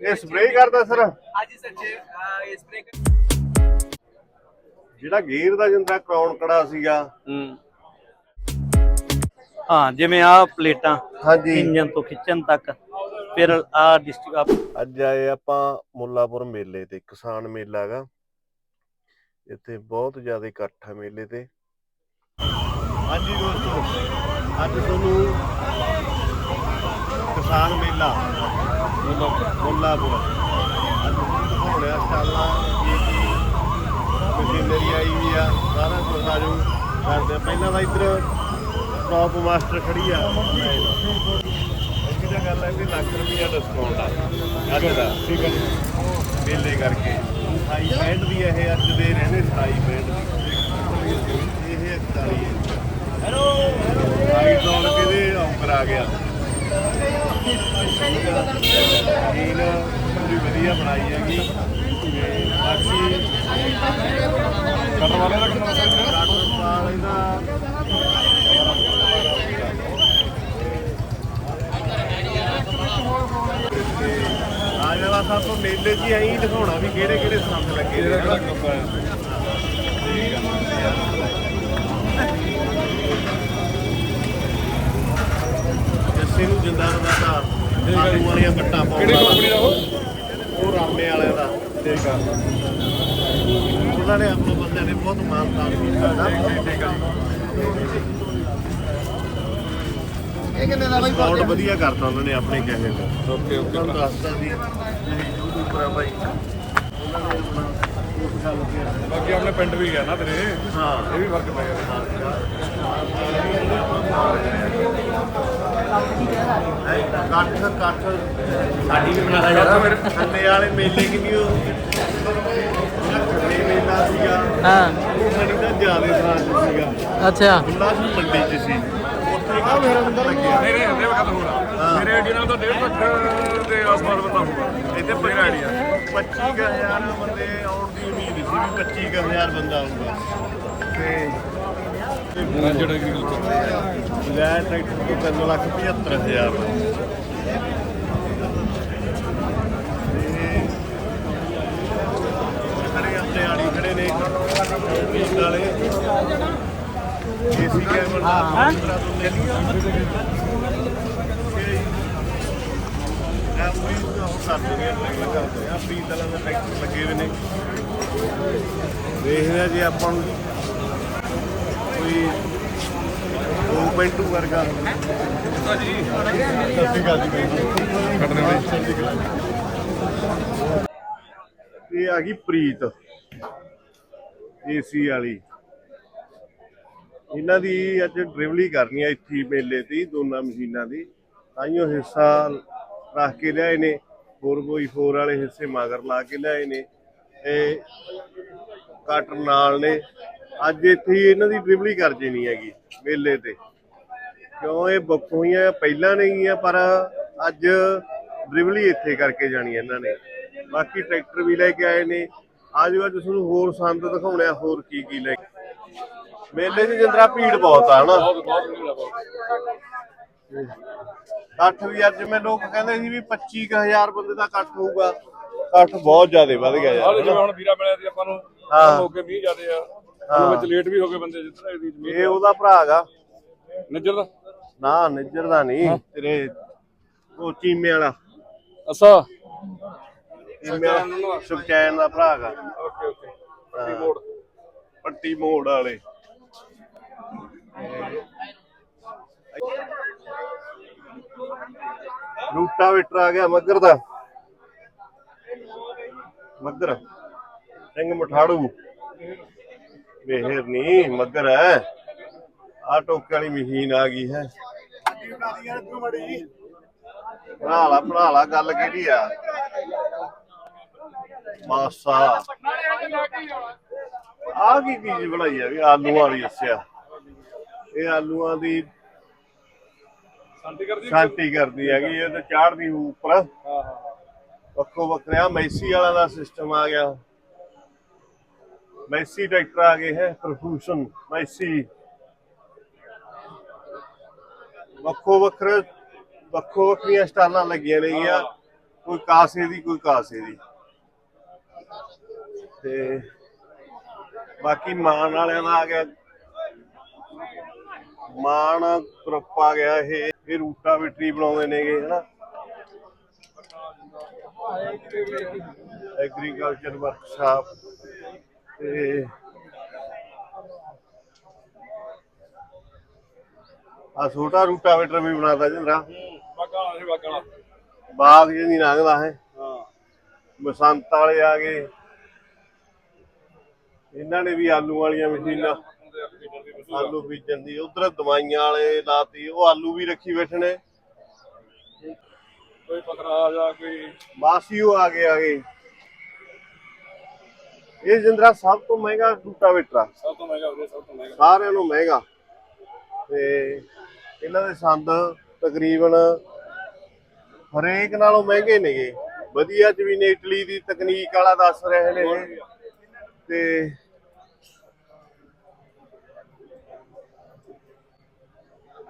ਇਹ ਸਪਰੇਅ ਕਰਦਾ ਸਰ। ਹਾਂਜੀ ਸਰ ਜੇ ਇਹ ਸਪਰੇ ਜਿਹੜਾ ਗੇਅਰ ਦਾ ਜਿੰਦਾ ਕਰਾਉਣ ਕੜਾ ਸੀਗਾ। ਹੂੰ। ਹਾਂ ਜਿਵੇਂ ਆ ਪਲੇਟਾਂ ਹਾਂਜੀ। ਇੰਜਨ ਤੋਂ ਖਿੱਚਣ ਤੱਕ ਫਿਰ ਆ ਡਿਸਟ੍ਰਿਕਟ ਅੱਜ ਆਏ ਆਪਾਂ ਮੁੱਲਾਪੁਰ ਮੇਲੇ ਤੇ ਕਿਸਾਨ ਮੇਲਾ ਹੈਗਾ। ਇੱਥੇ ਬਹੁਤ ਜ਼ਿਆਦਾ ਇਕੱਠ ਹੈ ਮੇਲੇ ਤੇ। ਹਾਂਜੀ ਦੋਸਤੋ ਅੱਜ ਤੁਹਾਨੂੰ ਕਿਸਾਨ ਮੇਲਾ ਮੁੱਲਾਪੁਰ ਅੱਜ ਕੀ ਕੀ ਮਸ਼ੀਨਰੀ ਆਈ ਵੀ ਆ ਸਾਰਾ ਕੁਝ ਆ ਜਾਊ। ਕਰਦੇ। ਪਹਿਲਾਂ ਤਾਂ ਇੱਧਰ ਟੌਪ ਮਾਸਟਰ ਖੜੀ ਆ। ਇਹਦੀ ਤਾਂ ਗੱਲ ਹੈ ਵੀ ਲੱਖ ਰੁਪਈਆ ਡਿਸਕਾਊਂਟ ਆ। ਅੱਜ ਦਾ। ਠੀਕ ਹੈ ਜੀ ਮੇਲੇ ਕਰਕੇ। 28 ਪੈਂਟ ਦੀ ਇਹ ਅੱਜ ਦੇ ਰਹਿੰਦੇ 28 ਪੈਂਟ ਦੀ। ਇਹ 41 ਹੈ। ਹੈਲੋ ਆਈ ਡੋਲ ਕੇ ਦੇ ਆਫਰ ਆ ਗਿਆ? ਇਹ ਪੂਰੀ ਵਧੀਆ ਬਣਾਈ ਹੈਗੀ ਤੇ ਬਾਕੀ ਕਟਰ ਵਾਲੇ ਦਾ ਕਿੰਨਾ ਕਟਰ ਵਾਲੇ ਦਾ ਆਜ ਵਾਲਾ ਸਾਹਿਬ ਤੋਂ ਮੇਲੇ 'ਚ ਐਂ ਦਿਖਾਉਣਾ ਵੀ ਕਿਹੜੇ ਕਿਹੜੇ ਸੰਦ ਲੱਗੇ ਨੇ ਜੱਸੇ ਨੂੰ ਜਿੰਦਾ ਦਾ ਆਲੂ ਵਾਲੀਆਂ ਕੱਟਾਂ ਪਾਉਣ ਕਿਹੜੀ ਕੰਪਨੀ ਦਾ ਉਹ? ਉਹ ਰਾਮੇ ਵਾਲਿਆਂ ਦਾ। ਠੀਕ ਆ। ਉਹਨਾਂ ਨੇ ਆਪਣੇ ਬੰਦਿਆਂ ਨੇ ਬਹੁਤ ਮਾਨਤਾਨ ਕੀਤਾ ਨਾ। ਠੀਕ ਆ ਇਹ ਕਿੰਨੇ ਦਾ ਬਾਈ ਬਹੁਤ ਵਧੀਆ ਕਰਤਾ ਉਹਨਾਂ ਨੇ ਆਪਣੇ ਕਹੇ ਤੇ। Okay okay. ਤੁਹਾਨੂੰ ਦੱਸਦਾ ਸੀ ਯੂਟਿਊਬਰ ਆ ਬਾਈ ਉਹਨਾਂ ਨੇ ਆਪਣਾ ਉਸ ਗੱਲ ਤੇ ਬਾਕੀ ਆਪਣੇ ਪਿੰਡ ਵੀ ਗਿਆ ਨਾ ਤੇਰੇ। ਹਾਂ। ਇਹ ਵੀ ਫ਼ਰਕ ਪੈ ਗਿਆ। ਕੱਠ ਕੱਠ ਸਾਡੀ ਵੀ ਬਣਾ ਯਾਰ ਖੰਨੇ ਵਾਲੇ ਮੇਲੇ ਕਿ ਨਹੀਂ ਉਹ ਮੇਲਾ ਸੀਗਾ ਹਾਂ। ਉਹ ਸਣੀ ਦਾ ਜਿਆਦੇ ਥਾਂ ਸੀਗਾ ਅੱਛਾ ਖੁੱਲਾ ਸੀ ਮੰਡੀ 'ਚ ਸੀ ਉੱਥੇ ਕਾ ਮੇਰਾ ਅੰਦਰ ਲੱਗਿਆ ਨਹੀਂ ਨਹੀਂ ਹੰਦੇ ਵਕਤ ਹੋਣਾ ਮੇਰੇ ਆਈਡੀਆ ਨਾਲ ਤਾਂ 1.5 ਲੱਖ ਦੇ ਆਸ-ਪਾਸ ਬੰਦਾ ਹੋਊਗਾ ਇੱਥੇ ਮੇਰਾ ਆਈਡੀਆ 25000 ਬੰਦੇ ਆਉਣ ਦੀ ਉਮੀਦ ਸੀ ਵੀ 25000 ਬੰਦਾ ਆਊਗਾ ਤੇ ਜਿਹੜਾ ਕਰਦੇ ਲੈ ਟਰੈਕਟਰ ਤੋਂ 3 ਲੱਖ 75000 ਖੜੇ ਆੜੀ ਖੜੇ ਨੇ ਪੀਸ ਵਾਲੇ ਏਸੀ ਕੈਮਰ ਹਾਂ ਆ ਪੂਰੀ ਉਹ ਕਰ ਦੋਗੇ ਲੱਗਾ ਆ ਪੀਸ ਵਾਲਾ ਦਾ ਟਰੈਕਟਰ ਲੱਗੇ ਹੋਏ ਨੇ ਦੇਖਦੇ ਆ ਜੇ ਆਪਾਂ ਨੂੰ ਕੋਈ ਉਹ ਵਰਗਾ। ਸਤਿ ਸ਼੍ਰੀ ਅਕਾਲ ਜੀ ਇਹ ਆ ਗਈ ਪ੍ਰੀਤ ਏਸੀ ਵਾਲੀ। ਇਹਨਾਂ ਦੀ ਅੱਜ ਡਰਿਵਲੀ ਕਰਨੀ ਆ ਇੱਥੇ ਮੇਲੇ ਤੇ ਦੋਨਾਂ ਮਸ਼ੀਨਾਂ ਦੀ। ਤਾਈਓ ਹਿੱਸਾ ਰੱਖ ਕੇ ਲਿਆਏ ਨੇ। 4x4 ਵਾਲੇ ਹਿੱਸੇ ਮਗਰ ਲਾ ਕੇ ਲਿਆਏ ਨੇ। ਤੇ ਕਟਰ ਨਾਲ ਨੇ। ਅੱਜ ਇੱਥੇ ਇਹਨਾਂ ਦੀ ਡਰਿਵਲੀ ਕਰ ਜਣੀ ਹੈਗੀ ਮੇਲੇ ਤੇ। ਕਿਉਂ ਇਹ ਬੁੱਕ ਹੋਈਆਂ ਪਹਿਲਾਂ ਨਹੀਂ ਆ ਪਰ ਅੱਜ ਡਰਿਵਲੀ ਇੱਥੇ ਕਰਕੇ ਜਾਣੀ ਇਹਨਾਂ ਨੇ। ਬਾਕੀ ਟਰੈਕਟਰ ਵੀ ਲੈ ਕੇ ਆਏ ਨੇ। ਆਜੋ ਅੱਜ ਤੁਹਾਨੂੰ ਹੋਰ ਸੰਦ ਦਿਖਾਉਣੇ ਆ ਹੋਰ ਕੀ ਕੀ ਲੈ ਕੇ। ਮੇਲੇ 'ਚ ਜਿੰਦਰਾ ਭੀੜ ਬਹੁਤ ਆ ਹਨਾ? ਬਹੁਤ ਬਹੁਤ ਨਹੀਂ ਲੱਗਾ ਇਕੱਠ ਵੀ ਅੱਜ ਮੈਂ ਲੋਕ ਕਹਿੰਦੇ ਸੀ ਵੀ 25000 ਬੰਦੇ ਦਾ ਇਕੱਠ ਹੋਊਗਾ। ਇਕੱਠ ਬਹੁਤ ਜ਼ਿਆਦਾ ਵੱਧ ਗਿਆ ਯਾਰ ਜਿਵੇਂ ਹੁਣ ਵੀਰਾ ਮਿਲਿਆ ਸੀ ਆਪਾਂ ਨੂੰ। ਹਾਂ। ਹੋ ਕੇ ਮੀਂਹ ਜਾਂਦੇ ਆ। ਹੁਣ ਵਿੱਚ ਲੇਟ ਵੀ ਹੋ ਗਏ ਬੰਦੇ ਜਿੱਦਾਂ ਇਹਦੀ ਜ਼ਮੀਨ ਇਹ ਉਹਦਾ ਭਰਾ ਗਾ ਨੱਜਰ ਦਾ? ਨਾ ਨਿੱਜਰ ਦਾ ਨਹੀਂ ਤੇਰੇ ਉਹ ਚੀਮੇ ਵਾਲਾ। ਅਸਾ ਚੀਮੇ ਵਾਲਾ ਸੁਖਚੈਨ ਦਾ ਭਰਾ ਗਾ ਓਕੇ ਓਕੇ। ਹਾਂ। ਮੋੜ। ਪੱਟੀ ਮੋੜ ਵਾਲੇ। ਰੂਟਾ ਵਿਟਰ ਆ ਗਿਆ ਮੱਗਰ ਦਾ। ਮੱਗਰ ਸਿੰਘ ਮਠਾੜੂ। ਵੇਹਰ ਨਹੀਂ ਮੱਗਰ ਹੈ ਆ ਟੋਕੇ ਵਾਲੀ ਮਸ਼ੀਨ ਆ ਗਈ ਹੈ। ਬਣਾ ਲਾ ਬਣਾ ਲਾ ਗੱਲ ਕਿਹੜੀ ਆ? ਮਾਸਾ। ਆ ਕੀ ਚੀਜ਼ ਬਣਾਈ ਆ ਵੀ ਆਲੂਆਂ ਵਾਲੀ ਅੱਛਾ ਇਹ ਆਲੂਆਂ ਦੀ ਸ਼ਾਂਤੀ ਕਰਦੀ ਹੈਗੀ ਇਹ ਤੇ ਚਾੜਦੀ ਉੱਪਰ। ਹਾਂ ਹਾਂ ਵੱਖੋ ਵੱਖਰਿਆ ਮੈਸੀ ਵਾਲਾ ਦਾ ਸਿਸਟਮ ਆ ਗਿਆ। ਮੈਸੀ ਟਰੈਕਟਰ ਆ ਗਏ ਹੈ ਪ੍ਰਫੂਸ਼ਨ ਮੈਸੀ ਵੱਖੋ ਵੱਖਰੇ, ਵੱਖੋ ਵੱਖਰੀਆਂ ਸਟਾਲਾਂ ਲੱਗੀਆਂ ਨੇਗੀਆਂ ਕੋਈ ਕਾਸੇ ਦੀ, ਕੋਈ ਕਾਸੇ ਦੀ। ਤੇ ਬਾਕੀ ਮਾਨ ਵਾਲਿਆਂ ਦਾ ਆ ਗਿਆ। ਮਾਨ ਗਰੁੱਪ ਆ ਗਿਆ ਇਹ। ਇਹ ਰੂਟਾ ਬਿਟਰੀ ਬਣਾਉਂਦੇ ਨੇਗੇ, ਹਨਾ। ਐਗਰੀਕਲਚਰ ਵਰਕਸ਼ਾਪ ਤੇ ਆ ਛੋਟਾ ਰੂਟਾਵੇਟਰ ਵੀ ਬਣਾਤਾ ਜਿੰਦਰਾ ਬਾਗਾਂ ਬਾਗਾਂ ਬਾਗ ਜਿਹੀ ਲੰਘਦਾ ਹੈ ਹਾਂ। ਬਸੰਤ ਵਾਲੇ ਆ ਗਏ। ਇਹਨਾਂ ਨੇ ਵੀ ਆਲੂ ਵਾਲੀਆਂ ਮਸ਼ੀਨਾਂ ਆਲੂ ਬੀਜਣ ਦੀ ਉਧਰ ਦਵਾਈਆਂ ਵਾਲੇ ਲਾਤੀ ਉਹ ਆਲੂ ਵੀ ਰੱਖੀ ਬੈਠਣੇ ਕੋਈ ਪਕੜਾ ਆ ਜਾ ਕੋਈ ਬਾਸੀਓ ਆ ਗਏ ਆ ਗਏ। ਇਹ ਜਿੰਦਰਾ ਸਭ ਤੋਂ ਮਹਿੰਗਾ ਰੂਟਾਵੇਟਰ ਆ ਸਭ ਤੋਂ ਮਹਿੰਗਾ ਵੀਰੇ ਸਭ ਤੋਂ ਮਹਿੰਗਾ। ਸਾਰਿਆਂ ਨੂੰ ਮਹਿੰਗਾ। ਤੇ ਇਹਨਾਂ ਦੇ ਸੰਦ ਤਕਰੀਬਨ ਹਰੇਕ ਨਾਲੋਂ ਮਹਿੰਗੇ ਨੇਗੇ। ਵਧੀਆ ਚ ਵੀ ਨੇ ਇਟਲੀ ਦੀ ਤਕਨੀਕ ਵਾਲਾ ਦੱਸ ਰਹੇ ਨੇ ਇਹ। ਤੇ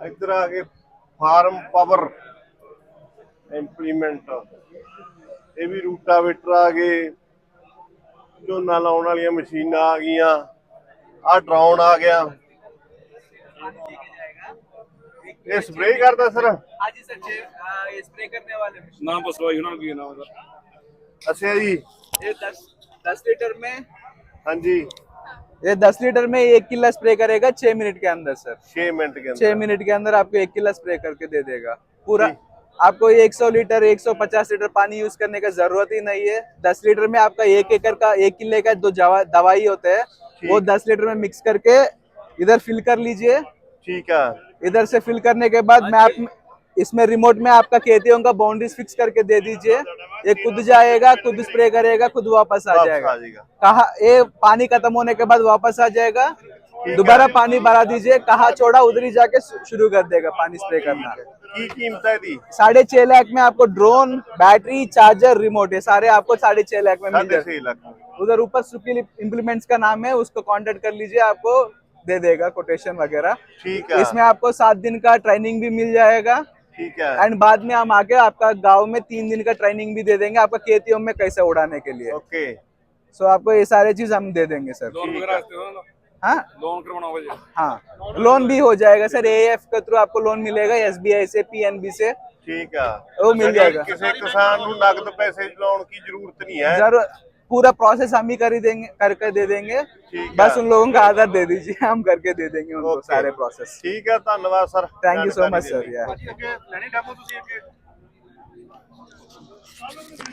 ਇੱਧਰ ਆ ਕੇ ਫਾਰਮ ਪਾਵਰ ਇੰਪਲੀਮੈਂਟ। ਇਹ ਵੀ ਰੂਟਾਵੇਟਰ ਆ ਗਏ ਝੋਨਾ ਲਾਉਣ ਵਾਲੀਆਂ ਮਸ਼ੀਨਾਂ ਆ ਗਈਆਂ ਆ ਡਰਾਉਣ ਆ ਗਿਆ ਇਹ ਸਪਰੇਅ ਕਰਦਾ ਸਰ हाँ जी सर चे- आ, ये स्प्रे करने वाले मशीन ਨਾਮ ਪਸਵਾਈ ਉਹਨਾਂ ਨੂੰ ਕੀ ਨਾਮ ਉਹਦਾ ਅੱਛਾ ਜੀ ये दस दस लीटर में ਹਾਂਜੀ ये दस लीटर में एक किला स्प्रे करेगा छह मिनट के अंदर सर 6 ਮਿੰਟ के छह अंदर मिनट के अंदर आपको एक किला स्प्रे करके दे देगा पूरा आपको 100 लीटर 150 लीटर पानी यूज़ करने का ज़रूरत ही नहीं है। 10 लीटर में आपका एक एकड़ का एक किले का जो दवाई होता है वो 10 लीटर में मिक्स करके इधर फिल कर लीजिए। ठीक है। इधर से फिल करने के बाद मैं आप इसमें रिमोट में आपका खेतियों का बाउंड्रीज फिक्स करके दे दीजिए। ये खुद जाएगा खुद स्प्रे करेगा खुद वापस आ जाएगा। कहा ये पानी खत्म होने के बाद वापस आ जाएगा। दोबारा पानी भरा दीजिए। कहा छोड़ा उधर ही जाके शुरू कर देगा पानी स्प्रे करना। की कीमत है दी? साढ़े छह लाख में आपको ड्रोन बैटरी चार्जर रिमोट ये सारे आपको साढ़े छह लाख में मिल जाएगा। उधर ऊपर सुकील इम्प्लीमेंट्स का नाम है उसको कांटेक्ट कर लीजिए आपको दे देगा कोटेशन वगैरह। ठीक है। इसमें आपको सात दिन का ट्रेनिंग भी मिल जाएगा। ठीक है। एंड बाद में हम आके आपका गाँव में तीन दिन का ट्रेनिंग भी दे देंगे आपका खेतियों में कैसे उड़ाने के लिए। ओके। सो आपको ये सारे चीज़ हम दे देंगे सर ਲੋਨ ਵਗੈਰਾ ਇਸ ਤੇ ਉਹਨਾਂ ਦਾ हाँ ਲੋਨ ਕਰਵਾਉਣਾ ਹੋਵੇ ਜੇ हाँ लोन भी हो जाएगा सर एएफ के थ्रू आपको लोन मिलेगा एसबीआई से पीएनबी से ठीक है वो मिल जाएगा ਕਿਸੇ ਕਿਸਾਨ ਨੂੰ ਨਗਦ ਪੈਸੇ ਲਾਉਣ ਦੀ ਜ਼ਰੂਰਤ ਨਹੀਂ ਹੈ जरूर पूरा प्रोसेस हम ही कर ही देंगे करके दे देंगे ठीक बस है। उन लोगों का आधार दे दीजिए हम करके दे देंगे उनको Okay. सारे प्रोसेस ਠੀਕ ਹੈ ਧੰਨਵਾਦ ਸਰ थैंक यू सो ਜਾਣਕਾਰੀ मच ਦੇਣ सर ਲਈ। यार ਲੈਣੀ ਡੈਮੋ ਤੁਸੀਂ ਅੱਗੇ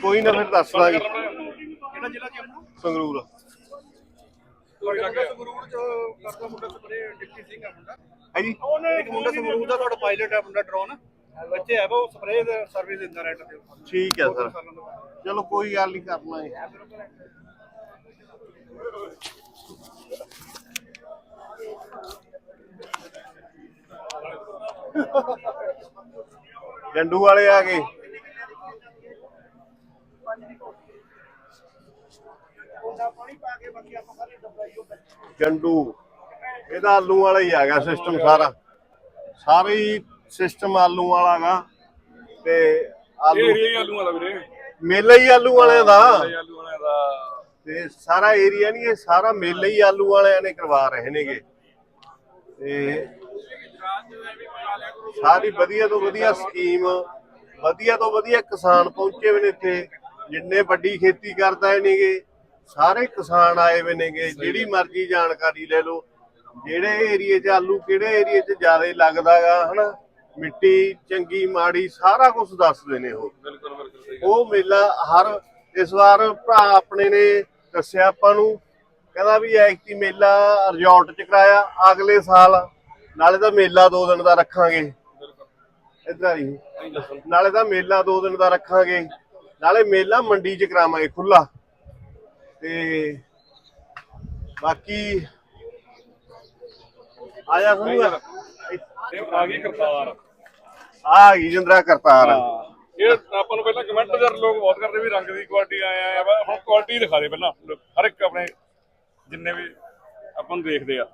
ਕੋਈ ਨਾ ਫਿਰ ਦੱਸ ਦਾਂਗੇ ਕਿਹੜਾ ਜ਼ਿਲ੍ਹਾ ਜੀ ਆਪਣਾ ਸੰਗਰੂਰ ਤੁਹਾਡੇ ਲੱਗਾ ਸੰਗਰੂਰ ਚ ਕਰਦਾ ਮੁੰਡਾ ਸਪਰੇ ਡਿਪਟੀ ਸਿੰਘ ਆ ਮੁੰਡਾ। ਹੈ ਜੀ ਇੱਕ ਮੁੰਡਾ ਸੰਗਰੂਰ ਦਾ ਤੁਹਾਡਾ ਪਾਇਲਟ ਹੈ ਮੁੰਡਾ ਡਰੋਨ ਬੱਚੇ ਹੈ ਉਹ ਸਪਰੇ ਦਾ ਸਰਵਿਸ ਦਿੰਦਾ ਰੈਂਟ ਤੇ। ਠੀਕ ਹੈ ਸਰ। ਚਲੋ ਕੋਈ ਗੱਲ ਨਹੀਂ ਕਰ ਲਾਂਗੇ ਗੰਡੂ ਵਾਲੇ ਆ ਗਏ। ਗੰਡੂ ਇਹਦਾ ਆਲੂ ਵਾਲਾ ਹੀ ਆ ਗਿਆ ਸਿਸਟਮ ਸਾਰਾ। ਸਾਰੇ ਹੀ ਸਿਸਟਮ ਆਲੂ ਵਾਲਾ ਗਾ ਤੇ ਇਹ ਆਲੂ ਏਰੀਆ ਹੀ ਆਲੂਆਂ ਦਾ ਵੀਰੇ। ਮੇਲਾ ਹੀ ਆਲੂ ਵਾਲਿਆਂ ਦਾ। ਇਹ ਆਲੂ ਵਾਲਿਆਂ ਦਾ। ਤੇ ਸਾਰਾ ਏਰੀਆ ਨਹੀਂ ਇਹ ਸਾਰਾ ਮੇਲਾ ਹੀ ਆਲੂ ਵਾਲਿਆਂ ਨੇ ਕਰਵਾ ਰਹੇ ਨੇਗੇ। ਤੇ ਸਾਰੀ ਵਧੀਆ ਤੋਂ ਵਧੀਆ ਸਕੀਮ ਵਧੀਆ ਤੋਂ ਵਧੀਆ ਕਿਸਾਨ ਪਹੁੰਚੇ ਹੋਏ ਨੇ ਇੱਥੇ। ਜਿੰਨੇ ਵੱਡੀ ਖੇਤੀ ਕਰਦਾ ਹੈ ਨੇਗੇ। ਸਾਰੇ ਕਿਸਾਨ ਆਏ ਹੋਏ ਨੇਗੇ ਜਿਹੜੀ ਮਰਜ਼ੀ ਜਾਣਕਾਰੀ ਲੈ ਲਓ ਜਿਹੜੇ ਏਰੀਏ 'ਚ ਆਲੂ ਕਿਹੜੇ ਏਰੀਏ 'ਚ ਜ਼ਿਆਦਾ ਲੱਗਦਾਗਾ ਹਨਾ? ਮਿੱਟੀ ਚੰਗੀ ਮਾੜੀ ਸਾਰਾ ਕੁਝ ਦੱਸਦੇ ਨੇ ਉਹ। ਬਿਲਕੁਲ ਬਿਲਕੁਲ ਸਹੀ ਉਹ ਮੇਲਾ ਹਰ ਇਸ ਵਾਰ ਭਰਾ ਆਪਣੇ ਨੇ ਦੱਸਿਆ ਆਪਾਂ ਨੂੰ ਕਹਿੰਦਾ ਵੀ ਐਕਟੀ ਮੇਲਾ ਰਿਜ਼ੋਰਟ ਚ ਕਰਾਇਆ ਅਗਲੇ ਸਾਲ। ਨਾਲੇ ਤਾਂ ਮੇਲਾ ਦੋ ਦਿਨ ਦਾ ਰੱਖਾਂਗੇ। ਇਧਰ ਹੀ। ਨਾਲੇ ਤਾਂ ਮੇਲਾ ਦੋ ਦਿਨ ਦਾ ਰੱਖਾਂਗੇ। ਨਾਲੇ ਮੇਲਾ ਮੰਡੀ ਚ ਕਰਾਵਾਂਗੇ ਖੁੱਲਾ ਤੇ ਬਾਕੀ ਆਇਆ ਇਹ ਆ ਗਈ ਕਰਤਾਰ ਆ ਗਈ ਜਿੰਦਰਾ ਕਰਤਾਰ ਇਹ ਆਪਾਂ ਨੂੰ ਪਹਿਲਾਂ ਕਮੈਂਟ ਜਰ ਲੋਕ ਬਹੁਤ ਕਰਦੇ ਵੀ ਰੰਗ ਦੀ ਕੁਆਲਿਟੀ ਆਇਆ ਆ ਵਾ ਹੁਣ ਕੁਆਲਿਟੀ ਦਿਖਾ ਦੇ ਪਹਿਲਾਂ। ਲੋਕ ਹਰ ਇੱਕ ਆਪਣੇ ਜਿੰਨੇ ਵੀ ਆਪਾਂ ਨੂੰ ਦੇਖਦੇ ਆ।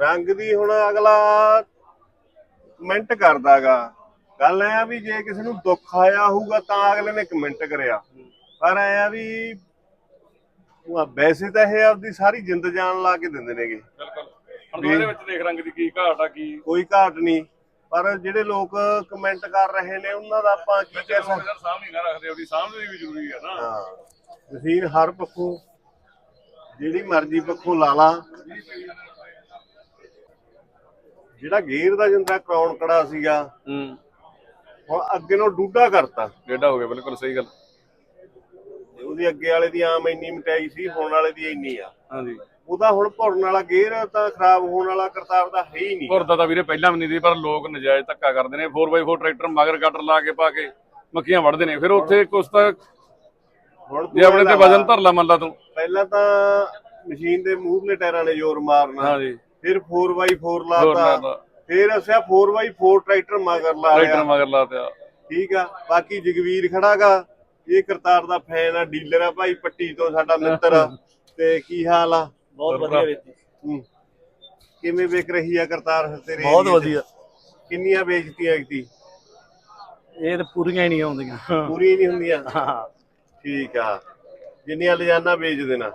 ਰੰਗ ਦੀ ਹੁਣ ਅਗਲਾ ਕਮੈਂਟ ਕਰਦਾਗਾ। ਗੱਲ ਐ ਆ ਵੀ ਜੇ ਕਿਸੇ ਨੂੰ ਦੁੱਖ ਆਇਆ ਹੋਊਗਾ ਤਾਂ ਅਗਲੇ ਨੇ ਕਮੈਂਟ ਕਰਿਆ। ਪਰ ਐ ਆ ਵੀ ਉਹ ਵੈਸੇ ਤਾਂ ਇਹ ਆਪਦੀ ਸਾਰੀ ਜਿੰਦ ਜਾਨ ਲਾ ਕੇ ਦਿੰਦੇ ਨੇਗੇ। ਬਿਲਕੁਲ। ਹੁਣ ਇਹਦੇ ਵਿੱਚ ਦੇਖ ਰੰਗ ਦੀ ਕੀ ਘਾਟ ਆ ਕੀ ਕੋਈ ਘਾਟ ਨਹੀਂ ਪਰ ਜਿਹੜੇ ਲੋਕ ਕਮੈਂਟ ਕਰ ਰਹੇ ਨੇ ਉਹਨਾਂ ਦਾ ਆਪਾਂ ਕੀ ਕਹਿ ਸਕਦੇ ਸਰ ਸਾਹਮਣੇ ਨਾ ਰੱਖਦੇ ਉਹਦੀ ਸਾਹਮਣੇ ਵੀ ਜ਼ਰੂਰੀ ਹੈ ਨਾ। ਹਾਂ। ਮਸ਼ੀਨ ਹਰ ਪੱਖੋਂ ਜਿਹੜੀ ਮਰਜ਼ੀ ਪੱਖੋਂ ਲਾ ਲਾ। ਜਿਹੜਾ ਗੇਅਰ ਦਾ ਜਿੰਦਾ ਕਰਾਉਣ ਕੜਾ ਸੀਗਾ ਹੂੰ। ਹੁਣ ਅੱਗੇ ਨੂੰ ਡੂਡਾ ਕਰਤਾ। ਡੇਢਾ ਹੋ ਗਿਆ ਬਿਲਕੁਲ ਸਹੀ ਗੱਲ। ਉਹਦੀ ਅੱਗੇ ਵਾਲੇ ਦੀ ਆਮ ਇੰਨੀ ਮਟਾਈ ਸੀ ਹੁਣ ਵਾਲੇ ਦੀ ਇੰਨੀ ਆ। ਹਾਂਜੀ। ਉਹਦਾ ਹੁਣ ਭੁਰਨ ਵਾਲਾ ਗੇਅਰ ਤਾਂ ਖਰਾਬ ਹੋਣ ਵਾਲਾ ਕਰਤਾਰ ਦਾ ਹੈ ਹੀ ਨਹੀਂ। ਭੁਰਦਾ ਤਾਂ ਵੀਰੇ ਪਹਿਲਾਂ ਵੀ ਨਹੀਂ ਦੀ ਪਰ ਲੋਕ ਨਜਾਇਜ਼ ਧੱਕਾ ਕਰਦੇ ਨੇ। 4x4 ਟਰੈਕਟਰ ਮਗਰ ਕਟਰ ਲਾ ਕੇ ਪਾ ਕੇ ਮੱਖੀਆਂ ਵੜਦੇ ਨੇ। ਫਿਰ ਉੱਥੇ ਕੁਛ ਤਾਂ ਹੁਣ ਜੇ ਆਪਣੇ ਤੇ ਵਜ਼ਨ ਧਰ ਲਾ ਮੰਨ ਲਾ ਤੂੰ। ਪਹਿਲਾਂ ਤਾਂ ਮਸ਼ੀਨ ਦੇ ਮੂਹਰਲੇ ਟਾਇਰਾਂ ਨੇ ਜ਼ੋਰ ਮਾਰਨਾ। ਹਾਂਜੀ। ਫਿਰ 4x4 ਹੋਰ ਲਾਤਾ। ਫਿਰ ਅਸਿਆ 4x4 ਟਰੈਕਟਰ ਮਗਰ ਲਾ ਟਰੈਕਟਰ ਮਗਰ ਲਾਤਿਆ ਠੀਕ ਆ। ਬਾਕੀ ਜਗਵੀਰ ਖੜਾਗਾ। ਇਹ ਕਰਤਾਰ ਦਾ ਫੈਨ ਆ ਡੀਲਰ ਆ ਭਾਈ ਪੱਟੀ ਤੋਂ ਸਾਡਾ ਮਿੱਤਰ ਆ। ਤੇ ਕੀ ਹਾਲ ਆ? ਬਹੁਤ ਵਧੀਆ ਵੀਰ ਜੀ। ਹੂੰ। ਕਿਵੇਂ ਵਿਕ ਰਹੀ ਆ ਕਰਤਾਰ ਫਿਰ ਤੇਰੇ ਬਹੁਤ area 'ਚ? ਵਧੀਆ। ਕਿੰਨੀਆਂ ਵੇਚਤੀਆਂ ਐਕਤੀ ਇਹ ਤਾਂ ਪੂਰੀਆਂ ਹੀ ਨਹੀਂ ਆਉਂਦੀਆਂ। ਪੂਰੀ ਨਹੀਂ ਹੁੰਦੀਆਂ? ਹਾਂ। ਠੀਕ ਆ। ਜਿੰਨੀਆਂ ਲਿਜਾਨਾ ਵੇਚ ਦੇਣਾ।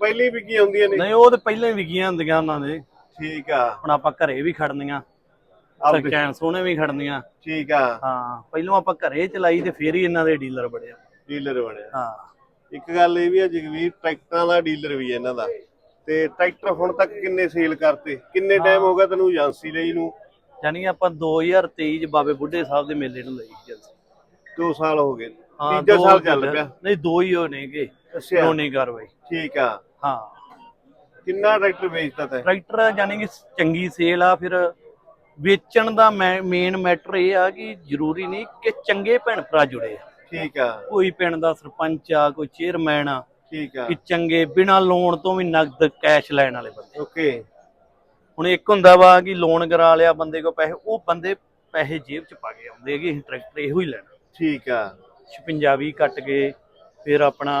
ਪਹਿਲਾਂ ਵਿਕੀਆਂ ਹੁੰਦੀਆਂ ਨੇ। ਨਹੀਂ ਉਹ ਤਾਂ ਪਹਿਲਾਂ ਹੀ ਵਿਕੀਆਂ ਹੁੰਦੀਆਂ ਉਹਨਾਂ ਦੇ। ਠੀਕ ਆ। ਹੁਣ ਆਪਾਂ ਘਰੇ ਵੀ ਖੜਨੀਆਂ। ਸਕੈਨ ਸੋਹਣੇ ਵੀ ਖੜਨੀਆਂ। ਠੀਕ ਆ। ਹਾਂ ਪਹਿਲਾਂ ਆਪਾਂ ਘਰੇ ਚਲਾਈ ਤੇ ਫੇਰ ਹੀ ਇਹਨਾਂ ਦੇ ਡੀਲਰ ਬੜੇ ਡੀਲਰ ਬਣਿਆ ਹਾਂ। ਇੱਕ ਗੱਲ ਇਹ ਵੀ ਆ ਜਗਵੀਰ ਟਰੈਕਟਰਾਂ ਦਾ ਡੀਲਰ ਵੀ ਆ ਇਹਨਾਂ ਦਾ। ਤੇ ਟਰੈਕਟਰ ਹੁਣ ਤੱਕ ਕਿੰਨੇ ਸੇਲ ਕਰਤੇ? ਕਿੰਨੇ ਟਾਈਮ ਹੋ ਗਿਆ ਤੈਨੂੰ ਏਜੰਸੀ ਲਈ ਨੂੰ? ਯਾਨੀ ਆਪਾਂ 2023 ਚ ਬਾਬੇ ਬੁੱਢੇ ਸਾਹਿਬ ਦੇ ਮੇਲੇ ਨੂੰ ਲਈ ਏਜੰਸੀ। 2 ਸਾਲ ਹੋ ਗਏ। ਹਾਂ ਤੀਜਾ ਦੋ ਸਾਲ ਚੱਲ ਤੀਜਾ- ਪਿਆ। ਨਹੀਂ ਦੋ ਹੀ ਹੋਣੇਗੇ ਅੱਛਾ। ਕਾਰਵਾਈ। ਠੀਕ ਆ। ਹਾਂ। ਕਿੰਨਾ ਟਰੈਕਟਰ ਵੇਚਤਾ ਤੈਂ? ਟਰੈਕਟਰ ਯਾਨੀ ਕਿ ਚੰਗੀ ਸੇਲ ਆ ਫਿਰ ਵੇਚਣ ਦਾ ਮੇਨ ਮੈਟਰ ਇਹ ਆ ਕਿ ਜ਼ਰੂਰੀ ਨਹੀਂ ਕਿ ਚੰਗੇ ਭੈਣ ਭਰਾ ਜੁੜੇ ਠੀਕ ਆ। ਕੋਈ ਪਿੰਡ ਦਾ ਸਰਪੰਚ ਆ ਕੋਈ ਚੇਅਰਮੈਨ ਆ ਠੀਕ ਆ। ਕਿ ਚੰਗੇ ਬਿਨਾ ਲੋਨ ਤੋਂ ਵੀ ਨਗਦ ਕੈਸ਼ ਲੈਣ ਵਾਲੇ ਬੰਦੇ। ਓਕੇ। ਹੁਣ ਇੱਕ ਹੁੰਦਾ ਵਾ ਕਿ ਲੋਨ ਕਰਾ ਲਿਆ ਬੰਦੇ ਕੋ ਪੈਸੇ ਉਹ ਬੰਦੇ ਪੈਸੇ ਜੇਬ ਚ ਪਾ ਕੇ ਆਉਂਦੇ ਅਸੀਂ ਟਰੈਕਟਰ ਇਹੋ ਹੀ ਲੈਣਾ। ਠੀਕ ਆ। 56 ਵੀ ਕੱਟ ਕੇ ਫਿਰ ਆਪਣਾ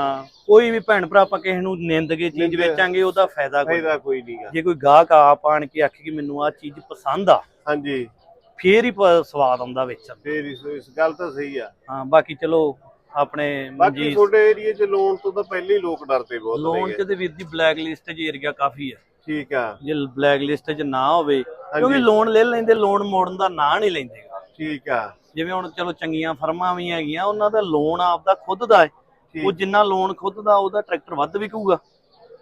ਕੋਈ ਵੀ ਭੈਣ ਭਰਾ ਆਪਾਂ ਕਿਸੇ ਨੂੰ ਨਿੰਦ ਕੇ ਚੀਜ਼ ਵੇਚਾਂਗੇ ਉਹਦਾ ਫਾਇਦਾ ਕੋਈ ਫਾਇਦਾ ਕੋਈ ਨਹੀਂਗਾ ਜੇ ਕੋਈ ਗਾਹਕ ਆਪ ਆਣ ਕੇ ਆਖੇ ਕਿ ਮੈਨੂੰ ਆ ਚੀਜ਼ ਪਸੰਦ ਆ ਹਾਂਜੀ। ਫੇਰ ਹੀ ਸਵਾਦ ਆਉਂਦਾ ਵੇਚਣ। ਫੇਰ ਇਸ ਇਸ ਗੱਲ ਤਾਂ ਸਹੀ ਆ। ਹਾਂ ਬਾਕੀ ਚਲੋ ਆਪਣੇ ਬਾਕੀ ਤੁਹਾਡੇ ਏਰੀਏ 'ਚ ਲੋਨ ਤੋਂ ਤਾਂ ਪਹਿਲੇ ਹੀ ਲੋਕ ਡਰਦੇ ਬਹੁਤ ਲੋਨ ਨੇਗੇ। ਚ ਤੇ ਵੀਰ ਦੀ ਬਲੈਕ ਲਿਸਟ 'ਚ ਏਰੀਆ ਕਾਫੀ ਆ। ਠੀਕ ਆ। ਜੇ ਬਲੈਕ ਲਿਸਟ 'ਚ ਨਾ ਹੋਵੇ ਕਿਉਂਕਿ ਲੋਨ ਲੈ ਲੈਂਦੇ ਲੋਨ ਮੋੜਨ ਦਾ ਨਾਂ ਨਹੀਂ ਲੈਂਦੇ। ਠੀਕ ਆ। ਜਿਵੇਂ ਹੁਣ ਚਲੋ ਚੰਗੀਆਂ ਫਰਮਾਂ ਵੀ ਹੈਗੀਆਂ ਉਹਨਾਂ ਦਾ ਲੋਨ ਆਪਦਾ ਖੁਦ ਦਾ ਹੈ। ਉਹ ਜਿੰਨਾ ਲੋਨ ਖੁਦ ਦਾ ਉਹਦਾ ਟਰੈਕਟਰ ਵੱਧ ਵਿਕੂਗਾ।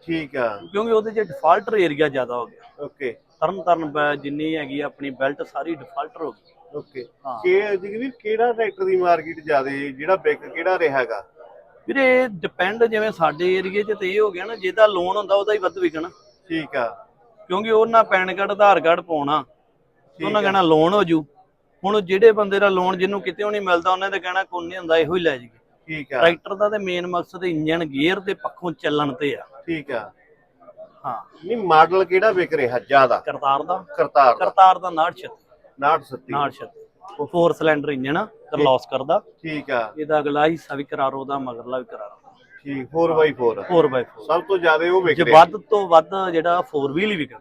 ਠੀਕ ਆ। ਕਿਉਂਕਿ ਉਹਦੇ 'ਚ ਡਿਫਾਲਟਰ ਏਰੀਆ ਜ਼ਿਆਦਾ ਹੋ ਗਿਆ। ਓਕੇ। ਤਰਨ ਤਰਨ ਜਿੰਨੀ ਹੈਗੀ ਆਪਣੀ ਬੈਲਟ ਸਾਰੀ ਡਿਫਾਲਟਰ ਹੋ ਗਈ। ਓਕੇ। ਕਿ ਜਗਵੀਰ ਕਿਹੜਾ ਟਰੈਕਟਰ ਦੀ ਮਾਰਕੀਟ ਜ਼ਿਆਦੇ ਜਿਹੜਾ ਵਿਕ ਕਿਹੜਾ ਰਿਹਾਗਾ ਵੀਰੇ ਡਿਪੈਂਡ ਜਿਵੇਂ ਸਾਡੇ ਏਰੀਏ 'ਚ ਤੇ ਇਹ ਹੋ ਗਿਆ ਨਾ ਜਿਹਦਾ ਲੋਨ ਹੁੰਦਾ ਉਹਦਾ ਹੀ ਵੱਧ ਵਿਕਣਾ। ਠੀਕ ਆ। ਕਿਉਂਕਿ ਉਹਨਾਂ ਪੈਨ ਕਾਰਡ ਆਧਾਰ ਕਾਰਡ ਪਾਉਣਾ। ਉਹਨਾਂ ਕਹਿਣਾ ਲੋਨ ਹੋ ਜੂ। ਹੁਣ ਜਿਹੜੇ ਬੰਦੇ ਦਾ ਲੋਨ ਜਿਹਨੂੰ ਕਿਤੇ ਨਹੀਂ ਮਿਲਦਾ ਉਹਨੇ ਤਾਂ ਕਹਿਣਾ ਕੋਈ ਨਹੀਂ ਹੁੰਦਾ ਇਹੋ ਹੀ ਲੈ ਜੀ ਠੀਕ ਆ। ਟਰੈਕਟਰ ਦਾ ਤੇ ਮੇਨ ਮਕਸਦ ਇੰਜਨ ਗੇਅਰ ਦੇ ਪੱਖੋਂ ਚੱਲਣ ਤੇ ਆ। ਠੀਕ ਆ। ਹਾਂ। ਨਹੀਂ ਮਾਡਲ ਕਿਹੜਾ ਵਿਕ ਰਿਹਾ ਜ਼ਿਆਦਾ ਕਰਤਾਰ ਦਾ। ਕਰਤਾਰ ਦਾ। ਕਰਤਾਰ ਦਾ 69 69 69 ਫੋਰ ਸਿਲੰਡਰ ਇੰਜਨ ਕਰਲੌਸ ਕਰਦਾ। ਠੀਕ ਆ। ਇਹਦਾ ਅਗਲਾ ਹਿੱਸਾ ਵੀ ਕਰਾਰੋ ਦਾ ਮਗਰਲਾ ਵੀ ਕਰਾਰੋ ਠੀਕ 4x4 4x4 ਸਭ ਤੋਂ ਜ਼ਿਆਦਾ ਉਹ ਵਿਕ ਰਿਹਾ। ਵੱਧ ਤੋਂ ਵੱਧ ਜਿਹੜਾ 4 ਵੀਲ ਹੀ ਵਿਕਦਾ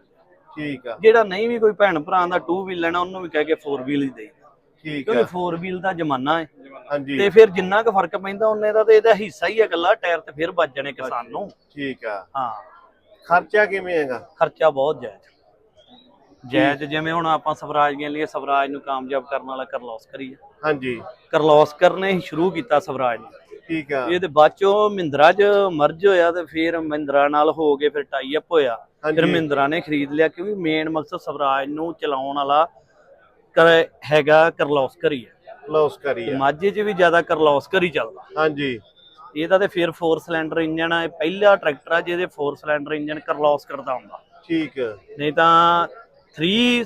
ਠੀਕ ਆ। ਜਿਹੜਾ ਨਹੀਂ ਵੀ ਕੋਈ ਭੈਣ ਭਰਾ ਦਾ 2 ਵੀਲ ਲੈਣਾ ਉਹਨੂੰ ਵੀ ਕਹਿ ਕੇ 4 ਵੀਲ ਹੀ ਦੇਈਦਾ। ਠੀਕ ਕਿਉਂਕਿ ਆ। 4 ਵੀਲ ਦਾ ਜ਼ਮਾਨਾ ਹੈ। ਤੇ ਫਿਰ ਜਿੰਨਾ ਕੁ ਫ਼ਰਕ ਪੈਂਦਾ ਉਹਨੇ ਦਾ ਤੇ ਇਹਦਾ ਹਿੱਸਾ ਹੀ ਹੈ ਇਕੱਲਾ ਟਾਇਰ ਤੇ ਫਿਰ ਵੱਜ ਜਾਣੇ ਕਿਸਾਨ ਨੂੰ। ਠੀਕ ਆ। ਹਾਂ। ਖਰਚਾ ਕਿਵੇਂ ਹੈਗਾ? ਖਰਚਾ ਬਹੁਤ ਜਾਇਜ਼। ਜਾਇਜ਼ ਜਿਵੇਂ ਹੁਣ ਆਪਾਂ ਸਵਰਾਜ ਗਏ ਲਈ ਸਵਰਾਜ ਨੂੰ ਕਾਮਯਾਬ ਕਰਨ ਵਾਲਾ ਕਰਲੌਸ ਕਰੀਏ ਹਾਂਜੀ। ਕਰਲੌਸ ਕਰਨੇ ਹੀ ਸ਼ੁਰੂ ਕੀਤਾ ਸਵਰਾਜ ਨੇ। ਠੀਕ ਆ। ਇਹ ਤੇ ਬਾਅਦ ਚੋਂ ਮਹਿੰਦਰਾ 'ਚ ਮਰਜ ਹੋਇਆ ਤੇ ਫਿਰ ਮਹਿੰਦਰਾ ਨਾਲ ਹੋ ਕੇ ਫਿਰ ਟਾਈ ਅਪ ਹੋਇਆ। ਫਿਰ ਹਾਂਜੀ ਮਹਿੰਦਰਾ ਨੇ ਖਰੀਦ ਲਿਆ ਕਿਉਂਕਿ ਮੇਨ ਮਕਸਦ ਸਵਰਾਜ ਨੂੰ ਚਲਾਉਣ ਵਾਲਾ ਹੈਗਾ ਕਰਲੌਸਕਰ ਹੀ ਹੈ ਕਲੋਸ ਕਰੀ ਆ। ਮਾਝੇ 'ਚ ਵੀ ਜ਼ਿਆਦਾ ਕਰਲੌਸਕਰ ਹੀ ਚੱਲਦਾ। ਹਾਂਜੀ। ਇਹਦਾ ਤੇ ਫਿਰ 4 ਸਿਲੰਡਰ ਇੰਜਨ ਆ ਇਹ ਪਹਿਲਾ ਟਰੈਕਟਰ ਆ ਜਿਹਦੇ 4 ਸਿਲੰਡਰ ਇੰਜਨ ਕਰਲੌਸਕਰ ਦਾ ਹੁੰਦਾ। ਠੀਕ ਨਹੀਂ ਤਾਂ 3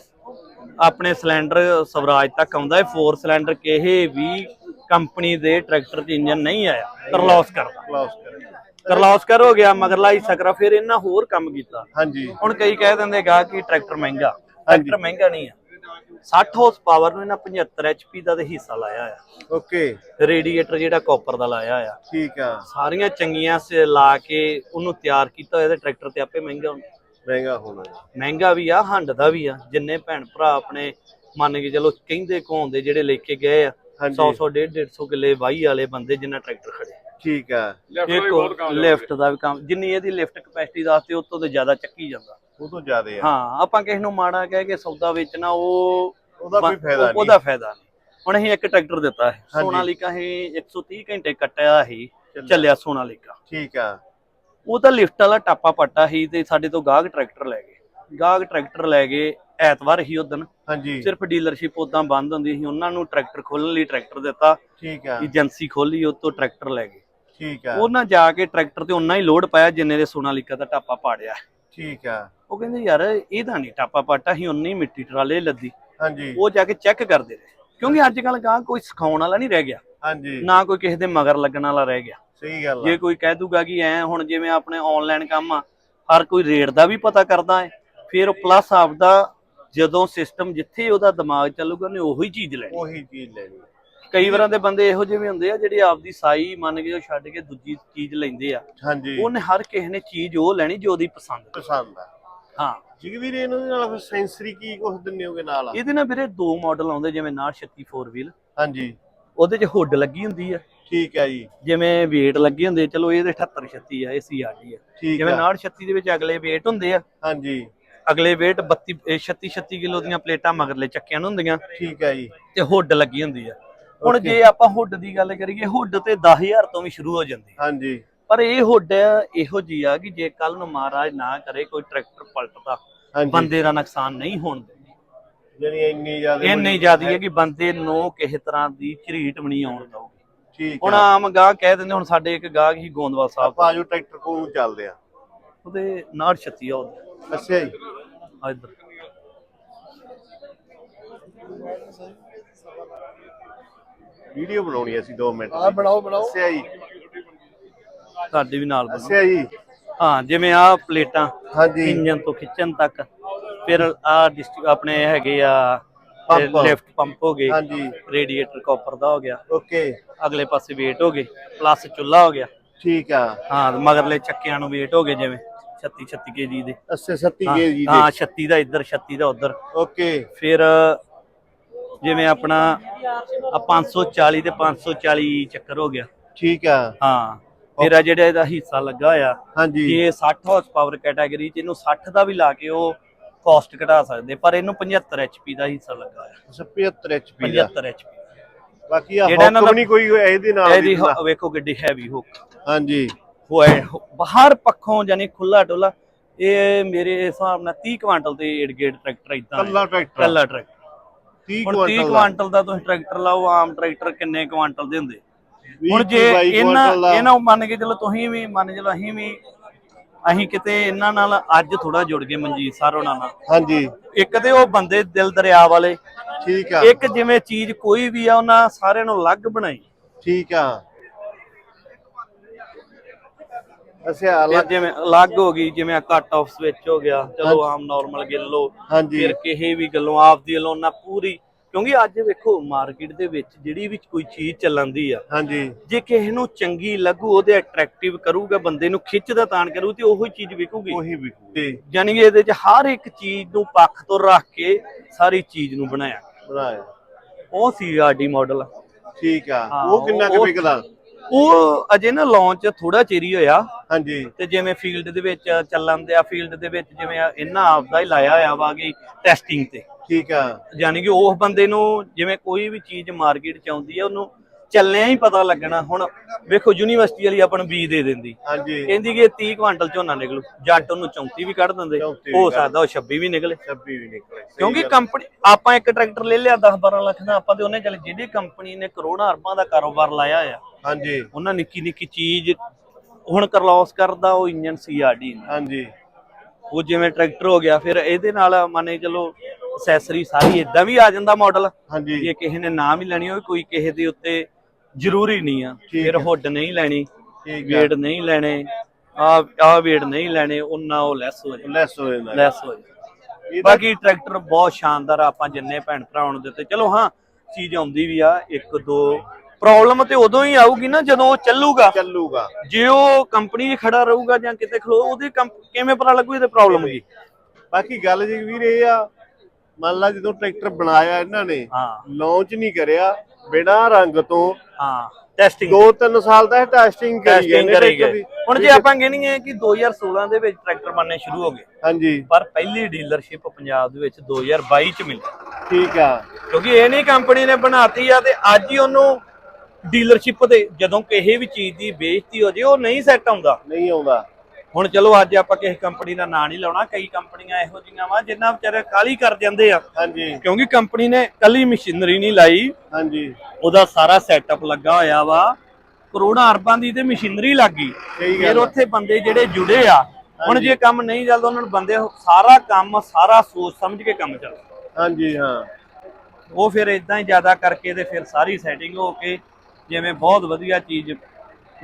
ਆਪਣੇ ਸਿਲੰਡਰ ਸਵਰਾਜ ਤੱਕ ਆਉਂਦਾ ਹੈ 4 ਸਿਲੰਡਰ ਕਿਸੇ ਵੀ ਕੰਪਨੀ ਦੇ ਟਰੈਕਟਰ 'ਚ ਇੰਜਨ ਨਹੀਂ ਆਇਆ ਕਰਲੌਸਕਰ ਦਾ ਕਲੋਸ ਕਰੀ ਕਰਲੌਸਕਰ ਹੋ ਗਿਆ ਮਗਰਲਾ ਹੀ ਸਕਰਾ ਫਿਰ ਇਹਨਾਂ ਹੋਰ ਕੰਮ ਕੀਤਾ। ਹਾਂਜੀ। ਹੁਣ ਕਈ ਕਹਿ ਦਿੰਦੇ ਗਾ ਕਿ ਟਰੈਕਟਰ ਮਹਿੰਗਾ। ਟਰੈਕਟਰ ਮਹਿੰਗਾ ਨਹੀਂ ਆ। 60 ਹਾਰਸ ਪਾਵਰ ਨੂੰ ਇਹਨਾਂ 75 ਐਚਪੀ ਦਾ ਤੇ ਹਿੱਸਾ ਲਾਇਆ ਆ ਓਕੇ। ਰੇਡੀਏਟਰ ਜਿਹੜਾ ਕਾਪਰ ਦਾ ਲਾਇਆ ਆ ਠੀਕ ਆ। ਸਾਰੀਆਂ ਚੰਗੀਆਂ ਸੇ ਲਾ ਕੇ ਉਹਨੂੰ ਤਿਆਰ ਕੀਤਾ ਹੋਇਆ ਤੇ ਟਰੈਕਟਰ ਤੇ ਆਪੇ ਮਹਿੰਗਾ ਹੁੰਦਾ ਮਹਿੰਗਾ ਹੋਣਾ ਮਹਿੰਗਾ ਵੀ ਆ ਹੰਡ ਦਾ ਵੀ ਆ। ਜਿੰਨੇ ਭੈਣ ਭਰਾ ਆਪਣੇ ਮੰਨ ਕੇ ਚਲੋ ਕਹਿੰਦੇ ਘੋਂਦੇ ਜਿਹੜੇ ਲੈ ਕੇ ਗਏ ਆ ਹਾਂਜੀ। 100 100 150 150 ਕਿੱਲੇ ਵਾਹੀ ਵਾਲੇ ਬੰਦੇ ਜਿੰਨਾ ਟਰੈਕਟਰ ਖੜੇ। ਠੀਕ ਆ। ਲਿਫਟ ਦਾ ਵੀ ਕੰਮ ਜਿੰਨੀ ਇਹਦੀ ਲਿਫਟ ਕਪੈਸਿਟੀ ਦੱਸਦੇ ਉਸ ਤੋਂ ਤੇ ਜ਼ਿਆਦਾ ਚੱਕੀ ਜਾਂਦਾ। ਉਹ ਤੋਂ ਜ਼ਿਆਦੇ ਹਾਂ। ਆਪਾਂ ਕਿਸੇ ਨੂੰ ਮਾੜਾ ਕਹਿ ਕੇ ਸੌਦਾ ਵੇਚਣਾ ਉਹ ਉਹਦਾ ਕੋਈ ਫਾਇਦਾ ਨਹੀਂ ਉਹਦਾ ਫਾਇਦਾ ਨਹੀਂ। ਹੁਣ ਅਸੀਂ ਇੱਕ ਟਰੈਕਟਰ ਦਿੱਤਾ ਹੈ। ਸੋਨਾਲੀਕਾ ਇਹ 130 ਘੰਟੇ ਕੱਟਿਆ ਸੀ ਚੱਲਿਆ। ਸੋਨਾਲੀਕਾ ਠੀਕ ਆ। ਉਹ ਤਾਂ ਲਿਫਟ ਵਾਲਾ ਟਾਪਾ ਪੱਟਾ ਸੀ ਤੇ ਸਾਡੇ ਤੋਂ ਗਾਹਕ ਟਰੈਕਟਰ ਲੈ ਗਏ। ਗਾਹਕ ਟਰੈਕਟਰ ਲੈ ਗਏ ਐਤਵਾਰ ਹੀ ਉਦਣ ਹਾਂਜੀ। ਸਿਰਫ ਡੀਲਰਸ਼ਿਪ ਉਦਾਂ ਬੰਦ ਹੁੰਦੀ ਸੀ ਉਹਨਾਂ ਨੂੰ ਟਰੈਕਟਰ ਖੋਲਣ ਲਈ ਟਰੈਕਟਰ ਦਿੱਤਾ। ਠੀਕ ਆ। ਏਜੰਸੀ ਖੋਲੀ ਉਹ ਤੋਂ ਟਰੈਕਟਰ ਲੈ ਗਏ। ਠੀਕ ਆ। ਉਹਨਾਂ ਜਾ ਕੇ ਟਰੈਕਟਰ ਤੇ ਉਹਨਾਂ ਹੀ ਲੋਡ ਪਾਇਆ ਜਿੰਨੇ ਦੇ ਸੋਨਾਲੀਕਾ ਦਾ ਟਾਪਾ ਪਾੜਿਆ। ਠੀਕ ਆ। ਉਹ ਕਹਿੰਦੇ ਯਾਰ ਇਹਦਾ ਨਹੀਂ ਟਾਪਾ ਪਾਟਾ ਸੀ ਉਨੀ ਮਿੱਟੀ ਟਰਾਲੇ ਲੱਦੀ। ਹਾਂਜੀ। ਉਹ ਜਾ ਕੇ ਚੈੱਕ ਕਰਦੇ ਰਹੇ। ਕਿਉਂਕਿ ਅੱਜ ਕੱਲ ਗਾਹਕ ਕੋਈ ਸਿਖਾਉਣ ਵਾਲਾ ਨਹੀਂ ਰਹਿ ਗਿਆ। ਹਾਂਜੀ। ਨਾ ਕੋਈ ਕਿਸੇ ਦੇ ਮਗਰ ਲੱਗਣ ਵਾਲਾ ਰਹਿ ਗਿਆ। ਸਹੀ ਗੱਲ ਜੇ ਕੋਈ ਕਹਿ ਦੂਗਾ ਕਿ ਐ ਹੁਣ ਜਿਵੇਂ ਆਪਣੇ ਆਨਲਾਈਨ ਕੰਮ ਆ ਹਰ ਕੋਈ ਰੇਟ ਦਾ ਵੀ ਪਤਾ ਕਰਦਾ ਹੈ। ਫਿਰ ਪਲੱਸ ਆਪਦਾ ਜਦੋਂ ਸਿਸਟਮ ਜਿੱਥੇ ਉਹਦਾ ਦਿਮਾਗ ਚੱਲੂਗਾ ਉਹਨੇ ਉਹੀ ਚੀਜ਼ ਲੈਣੀ। ਉਹੀ ਚੀਜ਼ ਲੈਣੀ। ਕਈ ਵਾਰਾਂ ਦੇ ਬੰਦੇ ਇਹੋ ਜਿਹੇ ਵੀ ਹੁੰਦੇ ਆ ਜਿਹੜੇ ਆਪਦੀ ਸਾਈ ਮੰਨ ਕੇ ਉਹ ਛੱਡ ਕੇ ਦੂਜੀ ਚੀਜ਼ ਲੈਂਦੇ ਆ। ਹਾਂਜੀ। ਉਹਨੇ ਹਰ ਕਿਸੇ ਨੇ ਚੀਜ਼ ਉਹ ਲੈਣੀ ਜੋ ਉਹਦੀ ਪਸੰਦ ਪਸੰਦ ਆ। ਹਾਂ। ਜਗਵੀਰ ਇਹਨਾਂ ਦੇ ਨਾਲ ਫਿਰ ਸੈਂਸਰੀ ਕੀ ਕੁਝ ਦਿੰਨੇ ਹੋਗੇ ਨਾਲ? ਇਹਦੇ ਨਾਲ ਵੀਰੇ ਦੋ ਮਾਡਲ ਆਉਂਦੇ ਜਿਵੇਂ 936 4 ਵੀਲ ਹਾਂਜੀ। ਉਹਦੇ 'ਚ ਹੁੱਡ ਲੱਗੀ ਹੁੰਦੀ ਆ। ਠੀਕ ਆ ਜੀ। ਜਿਵੇਂ weight ਲੱਗੇ ਹੁੰਦੇ ਚਲੋ ਇਹਦੇ 78 36 ਆ ਇਹ ਸੀਆਰਡੀ ਆ। ਠੀਕ ਜਿਵੇਂ ਆ। 936 ਦੇ ਵਿੱਚ ਅਗਲੇ weight ਹੁੰਦੇ ਆ ਹਾਂਜੀ। ਅਗਲੇ weight 32 ਇਹ 36 36 ਕਿਲੋ ਦੀਆਂ ਪਲੇਟਾਂ ਮਗਰਲੇ ਚੱਕਿਆਂ ਨੂੰ ਹੁੰਦੀਆਂ। ਠੀਕ ਆ ਜੀ। ਤੇ ਹੁੱਡ ਲੱਗੀ ਹੁੰਦੀ ਆ। ਹੁਣ. ਜੇ ਆਪਾਂ ਹੁੱਡ ਦੀ ਗੱਲ ਕਰੀਏ ਹੁੱਡ ਤੇ 10000 ਤੋਂ ਵੀ ਸ਼ੁਰੂ ਹੋ ਜਾਂਦੀ। ਹਾਂਜੀ। ਪਰ ਇਹ ਹੁੱਡ ਇਹੋ ਜੀ ਆ ਕਿ ਜੇ ਕੱਲ ਨੂੰ ਮਹਾਰਾਜ ਨਾ ਕਰੇ ਕੋਈ ਟਰੈਕਟਰ ਪਲਟਦਾ ਬੰਦੇ ਦਾ ਨੁਕਸਾਨ ਨਹੀਂ ਹੋਣ ਦਿੰਦੀ। ਜਿਹੜੀ ਇੰਨੀ ਜ਼ਿਆਦਾ ਇਹ ਨਹੀਂ ਜ਼ਿਆਦੀ ਹੈ। ਕਿ ਬੰਦੇ ਨੂੰ ਕਿਸੇ ਤਰ੍ਹਾਂ ਦੀ ਝਰੀਟ ਵੀ ਨਹੀਂ ਆਉਣ ਦਊਗੀ। ਠੀਕ ਹੁਣ ਆਮ ਗਾਹ ਕਹਿ ਦਿੰਦੇ ਹੁਣ ਸਾਡੇ ਇੱਕ ਗਾਹਕ ਹੀ ਗੋਂਦਵਾਲ ਸਾਹਿਬ ਆਪਾਂ ਆਜੋ ਟਰੈਕਟਰ ਕੋਲ ਨੂੰ ਚੱਲਦੇ ਆ। ਉਹਦੇ 936 ਆ ਉਹਦੇ। ਅੱਛਾ ਜੀ। ਆ ਇੱਧਰ। ਵੀਡੀਓ ਬਣਾਉਣੀ ਅਸੀਂ 2 ਮਿੰਟ ਆ ਬਣਾਓ ਬਣਾਓ। ਅੱਛਾ ਜੀ। ਸਾਡੇ ਵੀ ਨਾਲ ਬਣੋ ਅੱਛਾ ਜੀ। ਹਾਂ ਜਿਵੇਂ ਆ ਪਲੇਟਾਂ ਹਾਂਜੀ। ਇੰਜਨ ਤੋਂ ਖਿੱਚਣ ਤੱਕ ਫਿਰ ਆ ਡਿਸਟ੍ਰਿਕ ਆਪਣੇ ਹੈਗੇ ਆ ਪੰਪ। ਲਿਫਟ ਪੰਪ ਹੋ ਗਏ ਹਾਂਜੀ। ਰੇਡੀਏਟਰ ਕਾਪਰ ਦਾ ਹੋ ਗਿਆ। ਓਕੇ। ਅਗਲੇ ਪਾਸੇ ਵੇਟ ਹੋ ਗਏ ਪਲੱਸ ਚੁੱਲਾ ਹੋ ਗਿਆ। ਠੀਕ ਆ। ਹਾਂ ਤੇ ਮਗਰਲੇ ਚੱਕਿਆਂ ਨੂੰ ਵੇਟ ਹੋ ਗਏ ਜਿਵੇਂ 36 36 ਕੇਜੀ ਦੇ। ਅੱਛਾ 37 ਹਾਂ, ਜੀ ਹਾਂ ਦੇ 36 ਦਾ ਇੱਧਰ 36 ਦਾ ਉੱਧਰ। ਓਕੇ। ਫਿਰ ਜਿਵੇਂ ਆਪਣਾ ਆ 540 ਤੇ 540 ਚੱਕਰ ਹੋ ਗਿਆ। ਠੀਕ ਆ। ਹਾਂ। ਆ ਜਿਹੜਾ ਇਹਦਾ ਹਿੱਸਾ ਲੱਗਾ ਹੋਇਆ ਹਾਂਜੀ। ਜੇ 60 ਹਾਰਸ ਪਾਵਰ ਕੈਟਾਗਰੀ ਚ ਇਹਨੂੰ 60 ਦਾ ਵੀ ਲਾ ਕੇ ਉਹ ਕਾਸਟ ਘਟਾ ਸਕਦੇ ਪਰ ਇਹਨੂੰ 75 HP ਦਾ ਹਿੱਸਾ ਲੱਗਾ ਹੋਇਆ। 75 HP ਦਾ। 75 HP ਬਾਕੀ ਆ ਹੁਕਮ ਦਾ- ਨਹੀਂ ਕੋਈ ਇਹਦੇ ਨਾਲ ਇਹਦੀ ਦੀ ਹ- ਵੇਖੋ ਗੱਡੀ ਹੈਵੀ ਹੁੱਕ ਹਾਂਜੀ। ਹੋਏ ਬਾਹਰ ਪੱਖੋਂ ਜਾਨੀ ਖੁੱਲਾ ਡੋਲਾ ਇਹ ਮੇਰੇ ਹਿਸਾਬ ਨਾਲ 30 ਕੁਆਂਟਲ ਤੇ ਏਡਗੇਟ ਟਰੈਕਟਰ ਇਦਾਂ ਕੱਲਾ ਟਰੈਕਟਰ ਕੱਲਾ ਟਰੈਕਟਰ 30 ਹੁਣ 30 ਕੁਆਂਟਲ ਦਾ। ਦਾ ਤੁਸੀਂ ਟਰੈਕਟਰ ਲਾਓ ਆਮ ਟਰੈਕਟਰ ਕਿੰਨੇ ਕੁਆਂਟਲ ਦੇ ਹੁੰਦੇ? 20 ਹੁਣ ਜੇ 22 ਇਹਨਾਂ ਦਾ। ਇਹਨਾਂ ਮੰਨ ਕੇ ਚਲੋ ਤੁਸੀਂ ਵੀ ਮੰਨ ਚਲੋ ਅਸੀਂ ਵੀ ਅਸੀਂ ਕਿਤੇ ਇਹਨਾਂ ਨਾਲ ਅੱਜ ਥੋੜਾ ਜੁੜ ਗਏ ਮਨਜੀਤ ਸਰ ਉਹਨਾਂ ਨਾਲ। ਹਾਂਜੀ। ਇੱਕ ਤੇ ਉਹ ਬੰਦੇ ਦਿਲ ਦਰਿਆ ਵਾਲੇ। ਠੀਕ ਆ। ਇੱਕ ਜਿਵੇਂ ਚੀਜ਼ ਕੋਈ ਵੀ ਆ ਉਹਨਾਂ ਸਾਰਿਆਂ ਨੂੰ ਅਲੱਗ ਬਣਾਈ। ਠੀਕ ਆ। ਫਿਰ ਅਲੱਗ ਜਿਵੇਂ ਅਲੱਗ ਹੋ ਗਈ ਜਿਵੇਂ ਕੱਟ ਆਫ ਸਵਿਚ ਹੋ ਗਿਆ ਚਲੋ ਆਮ ਨਾਰਮਲ ਗਿੱਲ ਫਿਰ ਕਿਸੇ ਵੀ ਗੱਲੋਂ ਆਪਦੀ ਵੱਲੋਂ ਨਾ ਪੂਰੀ ਕਿਉਂਕਿ ਅੱਜ ਵੇਖੋ ਮਾਰਕੀਟ ਦੇ ਵਿੱਚ ਜਿਹੜੀ ਵੀ ਕੋਈ ਚੀਜ਼ ਚੱਲਦੀ ਆ ਹਾਂਜੀ। ਜੇ ਕਿਸੇ ਨੂੰ ਚੰਗੀ ਲੱਗੂ ਉਹਦੇ ਅਟਰੈਕਟਿਵ ਕਰੂਗਾ ਬੰਦੇ ਨੂੰ ਖਿੱਚਦਾ ਤਾਣ ਕਰੂ ਤੇ ਉਹੀ ਚੀਜ਼ ਵਿਕੂਗੀ। ਉਹੀ ਵੀ ਤੇ ਯਾਨੀ ਕਿ ਇਹਦੇ 'ਚ ਹਰ ਇੱਕ ਚੀਜ਼ ਨੂੰ ਪੱਖ ਤੋਂ ਰੱਖ ਕੇ ਸਾਰੀ ਚੀਜ਼ ਨੂੰ ਬਣਾਇਆ। ਬਣਾਇਆ। ਉਹ ਸੀਆਰਡੀ ਮਾਡਲ ਠੀਕ ਆ। ਉਹ ਕਿੰਨਾ ਕੁ ਵਿਕਦਾ? ਉਹ ਅਜੇ ਨਾ ਲਾਂਚ ਥੋੜਾ ਚਿਰ ਹੋਇਆ। ਹਾਂਜੀ। ਤੇ ਜਿਵੇਂ ਫੀਲਡ ਦੇ ਵਿੱਚ ਚੱਲਣ ਦੇ ਆ ਫੀਲਡ ਦੇ ਵਿੱਚ ਜਿਵੇਂ ਇਹਨਾਂ ਆਪਦਾ ਹੀ ਲਾਇਆ ਹੋਇਆ ਵਾ ਕਿ ਟੈਸਟਿੰਗ ਤੇ। ਠੀਕ ਆ। ਯਾਨੀ ਕਿ ਉਸ ਬੰਦੇ ਨੂੰ ਜਿਵੇਂ ਕੋਈ ਵੀ ਚੀਜ਼ ਮਾਰਕੀਟ ਚ ਆਉਂਦੀ ਹੈ ਉਹਨੂੰ ਚੱਲਿਆਂ ਹੀ ਪਤਾ ਲੱਗਣਾ। ਹੁਣ ਵੇਖੋ ਯੂਨੀਵਰਸਿਟੀ ਵਾਲੀ ਆਪਾਂ ਨੂੰ ਬੀ ਦੇ ਦਿੰਦੀ। ਹਾਂਜੀ। ਕਹਿੰਦੀ ਕਿ 30 ਕੁਆਂਟਲ ਝੋਨਾ ਨਿਕਲੂ। ਜੱਟ ਉਹਨੂੰ 34 ਵੀ ਕੱਢ ਦਿੰਦੇ। 34 ਵੀ ਹੋ ਕੱਢ ਸਕਦਾ ਉਹ 26 ਵੀ ਨਿਕਲੇ। 26 ਵੀ ਨਿਕਲੇ। ਸਹੀ ਕਿਉਂਕਿ ਗੱਲ। ਕੰਪਨੀ ਆਪਾਂ ਇੱਕ ਟਰੈਕਟਰ ਲੈ ਲਿਆ 10 12 ਲੱਖ ਦਾ। ਆਪਾਂ ਤੇ ਉਹਨੇ ਚੱਲ ਜਿਹੜੀ ਕੰਪਨੀ ਨੇ ਕਰੋੜਾਂ ਅਰਬਾਂ ਦਾ ਕਾਰੋਬਾਰ ਲਾਇਆ ਆ ਹਾਂਜੀ। ਉਹਨਾਂ ਨਿੱਕੀ ਨਿੱਕੀ ਚੀਜ਼ ਹੁਣ ਕਰਲੌਸ ਕਰਦਾ ਉਹ ਇੰਜਨ ਸੀਆਰਡੀ ਹਾਂਜੀ। ਉਹ ਜਿਵੇਂ ਟਰੈਕਟਰ ਹੋ ਗਿਆ ਫਿਰ ਇਹਦੇ ਨਾਲ ਮੰਨੇ ਚਲੋ ਅਸੈਸਰੀ ਸਾਰੀ ਇਦਾਂ ਵੀ ਆ ਜਾਂਦਾ ਮਾਡਲ ਹਾਂਜੀ। ਜੇ ਕਿਸੇ ਨੇ ਨਾ ਵੀ ਲੈਣੀ ਹੋਵੇ ਕੋਈ ਕਿਸੇ ਦੇ ਉੱਤੇ ਜ਼ਰੂਰੀ ਨਹੀਂ ਆ। ਫਿਰ। ਹੁੱਡ ਨਹੀਂ ਲੈਣੀ ਵੇਟ ਨਹੀਂ ਲੈਣੇ ਆ ਆ ਵੇਟ ਨਹੀਂ ਲੈਣੇ ਉਹਨਾਂ ਉਹ ਲੈਸ ਹੋ ਜਾਏ ਲੈਸ ਹੋ ਜਾਂਦਾ। ਲੈਸ ਹੋ ਇਹਦਾ ਬਾਕੀ ਟਰੈਕਟਰ ਬਹੁਤ ਸ਼ਾਨਦਾਰ ਆ, ਆਪਾਂ ਜਿੰਨੇ ਭੈਣ ਭਰਾਵਾਂ ਨੂੰ ਦਿੱਤੇ। ਚਲੋ ਹਾਂ ਚੀਜ਼ ਆਉਂਦੀ ਵੀ ਆ ਇੱਕ ਦੋ। ਪ੍ਰੋਬਲਮ ਤੇ ਉਦੋਂ ਹੀ ਆਊਗੀ ਨਾ ਜਦੋਂ ਉਹ ਚੱਲੂਗਾ। ਚੱਲੂਗਾ। ਜੇ ਉਹ ਕੰਪਨੀ 'ਚ ਖੜਾ ਰਹੂਗਾ ਜਾਂ ਕਿਤੇ ਖਲੋ ਉਹਦੀ ਕਿਵੇਂ ਪਤਾ ਲੱਗੂ ਇਹਦੇ ਪ੍ਰੋਬਲਮ ਕੀ? ਬਾਕੀ ਗੱਲ ਜੀ ਵੀਰ ਇਹ ਆ ਮੰਨ ਲਾ ਜਦੋਂ ਟਰੈਕਟਰ ਬਣਾਇਆ ਇਹਨਾਂ ਨੇ ਹਾਂ। ਲਾਂਚ ਨਹੀਂ ਕਰਿਆ ਬਿਨਾਂ ਰੰਗ ਤੋਂ ਹਾਂ ਟੈਸਟਿੰਗ 2-3 ਸਾਲ ਦਾ ਟੈਸਟਿੰਗ ਕਰੀ ਗਏ ਨੇ ਟਰੈਕਟਰ ਦੀ। ਹੁਣ ਜੇ ਆਪਾਂ ਗਿਣੀਏ ਕਿ 2016 ਦੇ ਵਿੱਚ ਟਰੈਕਟਰ ਬਣਨੇ ਸ਼ੁਰੂ ਹੋ ਗਏ। ਹਾਂਜੀ। ਪਰ ਪਹਿਲੀ ਡੀਲਰਸ਼ਿਪ ਪੰਜਾਬ ਦੇ ਵਿੱਚ 2022 ਚ ਮਿਲੀ। ਠੀਕ ਆ। ਕਿਉਂਕਿ ਇਹ ਨਹੀਂ ਕੰਪਨੀ ਨੇ ਬਣਾਤੀ ਆ ਤੇ ਅੱਜ ਹੀ ਉਹਨੂੰ ਡੀਲਰਸ਼ਿਪ ਦੇ ਜਦੋਂ ਕਿਸੇ ਵੀ ਚੀਜ਼ ਦੀ ਬੇਇੱਜ਼ਤੀ ਹੋ ਜੇ ਉਹ ਨਹੀਂ ਸੈੱਟ ਆਉਂਦਾ। ਨਹੀਂ ਆਉਂਦਾ। ਹੁਣ ਚਲੋ ਅੱਜ ਆਪਾਂ ਕਿਸੇ ਕੰਪਨੀ ਦਾ ਨਾਂ ਨਹੀਂ ਲਾਉਣਾ ਕਈ ਕੰਪਨੀਆਂ ਇਹੋ ਜਿਹੀਆਂ ਵਾ ਜਿਨ੍ਹਾਂ ਵਿਚਾਰੇ ਕਾਲੀ ਕਰ ਜਾਂਦੇ ਆ। ਹਾਂਜੀ। ਕਿਉਂਕਿ ਕੰਪਨੀ ਨੇ ਕੱਲੀ ਮਸ਼ੀਨਰੀ ਨਹੀਂ ਲਾਈ। ਹਾਂਜੀ। ਉਹਦਾ ਸਾਰਾ ਸੈਟਅਪ ਲੱਗਾ ਹੋਇਆ ਵਾ। ਕਰੋੜਾਂ ਅਰਬਾਂ ਦੀ ਤੇ ਮਸ਼ੀਨਰੀ ਲੱਗ ਫਿਰ। ਉੱਥੇ ਬੰਦੇ ਜਿਹੜੇ ਜੁੜੇ ਆ ਹੁਣ ਜੇ ਕੰਮ ਨਹੀਂ ਚੱਲਦਾ ਉਹਨਾਂ ਨੂੰ ਬੰਦੇ ਸਾਰਾ ਕੰਮ ਸਾਰਾ ਸੋਚ ਸਮਝ ਕੇ ਕੰਮ ਚੱਲਦਾ। ਹਾਂਜੀ ਹਾਂ। ਉਹ ਫਿਰ ਇਦਾਂ ਹੀ ਜ਼ਿਆਦਾ ਕਰਕੇ ਤੇ ਫਿਰ ਸਾਰੀ ਸੈਟਿੰਗ ਹੋ ਕੇ ਜਿਵੇਂ ਬਹੁਤ ਵਧੀਆ ਚੀਜ਼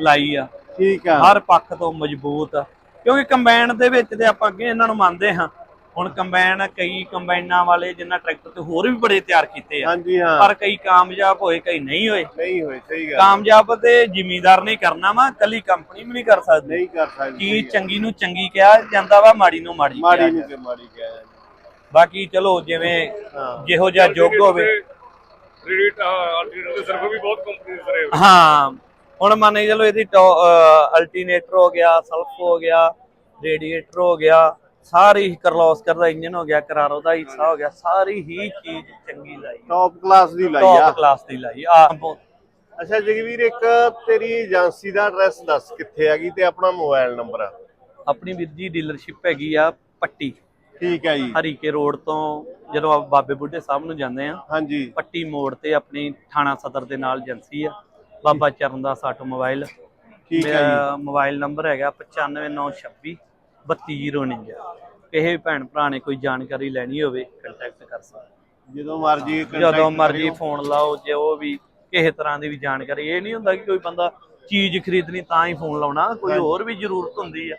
ਲਾਈ ਆ। ਠੀਕ ਆ। ਹਰ ਪੱਖ ਤੋਂ ਮਜ਼ਬੂਤ ਆ। ਕਿਉਂਕਿ ਕੰਬਾਈਨ ਦੇ ਵਿੱਚ ਤੇ ਆਪਾਂ ਅੱਗੇ ਇਹਨਾਂ ਨੂੰ ਮੰਨਦੇ ਹਾਂ। ਹੁਣ ਕੰਬਾਈਨ ਕਈ ਕੰਬਾਈਨਾਂ ਵਾਲੇ ਜਿਨ੍ਹਾਂ ਟਰੈਕਟਰ ਤੇ ਹੋਰ ਵੀ ਬੜੇ ਤਿਆਰ ਕੀਤੇ ਆ। ਹਾਂਜੀ ਹਾਂ। ਪਰ ਕਈ ਕਾਮਯਾਬ ਹੋਏ ਕਈ ਨਹੀਂ ਹੋਏ। ਨਹੀਂ ਹੋਏ ਸਹੀ ਗੱਲ। ਕਾਮਯਾਬ ਤੇ ਜ਼ਿਮੀਦਾਰ ਨੇ ਕਰਨਾ ਵਾ ਕੱਲੀ ਕੰਪਨੀ ਵੀ ਨਹੀਂ ਕਰ ਸਕਦੀ। ਨਹੀਂ ਕਰ ਸਕਦੀ ਚੀਜ਼ ਚੰਗੀ ਨੂੰ ਚੰਗੀ ਕਿਹਾ ਜਾਂਦਾ ਵਾ ਮਾੜੀ ਨੂੰ ਮਾੜੀ ਮਾੜੀ ਕਿਹਾ ਨੂੰ ਜਾਂਦਾ। ਤੇ ਮਾੜੀ ਕਹਿ ਬਾਕੀ ਚਲੋ ਜਿਵੇਂ ਹਾਂ। ਜਿਹੋ ਜਿਹਾ ਯੁੱਗ ਹੋਵੇ। ਰੇਟ ਦੇ ਸਰਵਰ ਵੀ ਬਹੁਤ ਕੰਪਨੀ ਦੇ ਸਰੇ ਹਾਂ। ਹੁਣ ਮੰਨ ਕੇ ਚਲੋ ਇਹਦੀ ਅਲਟਰਨੇਟਰ ਹੋ ਗਿਆ ਸਲਫ ਹੋ ਗਿਆ ਰੇਡੀਏਟਰ ਹੋ ਗਿਆ ਸਾਰੀ ਕਰਲੋਸਕਰ ਦਾ ਇੰਜਨ ਹੋ ਗਿਆ ਕਰਾਰੋ ਦਾ ਹਿੱਸਾ ਹੋ ਗਿਆ ਸਾਰੀ ਹੀ ਚੀਜ਼ ਚੰਗੀ ਲਾਈ। ਟੌਪ ਕਲਾਸ ਦੀ ਲਾਈ ਆ। ਟੌਪ ਕਲਾਸ ਦੀ ਲਾਈ ਆ। ਅੱਛਾ ਜਗਵੀਰ ਇੱਕ ਤੇਰੀ ਏਜੰਸੀ ਦਾ ਐਡਰੈਸ ਦੱਸ ਕਿੱਥੇ ਹੈਗੀ ਤੇ ਆਪਣਾ ਮੋਬਾਈਲ ਨੰਬਰ ਆਪਣੀ ਵੀਰ ਜੀ ਡੀਲਰਸ਼ਿਪ ਹੈਗੀ ਆ ਪੱਟੀ। ਠੀਕ ਹੈ ਜੀ। ਹਰੀਕੇ ਰੋਡ ਤੋਂ ਜਦੋਂ ਆਪਾਂ ਬਾਬੇ ਬੁੱਢੇ ਸਾਹਿਬ ਨੂੰ ਜਾਂਦੇ ਆ ਹਾਂਜੀ। ਪੱਟੀ ਮੋੜ ਤੇ ਆਪਣੀ ਥਾਣਾ ਸਦਰ ਦੇ ਨਾਲ ਏਜੰਸੀ ਆ। Baba Charandas automobile. ਠੀਕ ਹੈ ਜੀ। ਮੋਬਾਈਲ ਨੰਬਰ ਹੈਗਾ 95926 32049 ਕਿਸੇ ਵੀ ਭੈਣ ਭਰਾ ਨੇ ਕੋਈ ਜਾਣਕਾਰੀ ਲੈਣੀ ਹੋਵੇ ਕੰਟੈਕਟ ਕਰ ਸਕਦਾ ਜਦੋਂ ਮਰਜ਼ੀ ਜਦੋਂ ਮਰਜ਼ੀ ਫੋਨ ਲਾਓ ਜੇ ਉਹ ਵੀ ਕਿਸੇ ਤਰ੍ਹਾਂ ਦੀ ਵੀ ਜਾਣਕਾਰੀ ਇਹ ਨਹੀਂ ਹੁੰਦਾ ਕਿ ਕੋਈ ਬੰਦਾ ਚੀਜ਼ ਖਰੀਦਣੀ ਤਾਂ ਹੀ ਫੋਨ ਲਾਉਣਾ ਕੋਈ ਹੋਰ ਵੀ ਜ਼ਰੂਰਤ ਹੁੰਦੀ ਆ।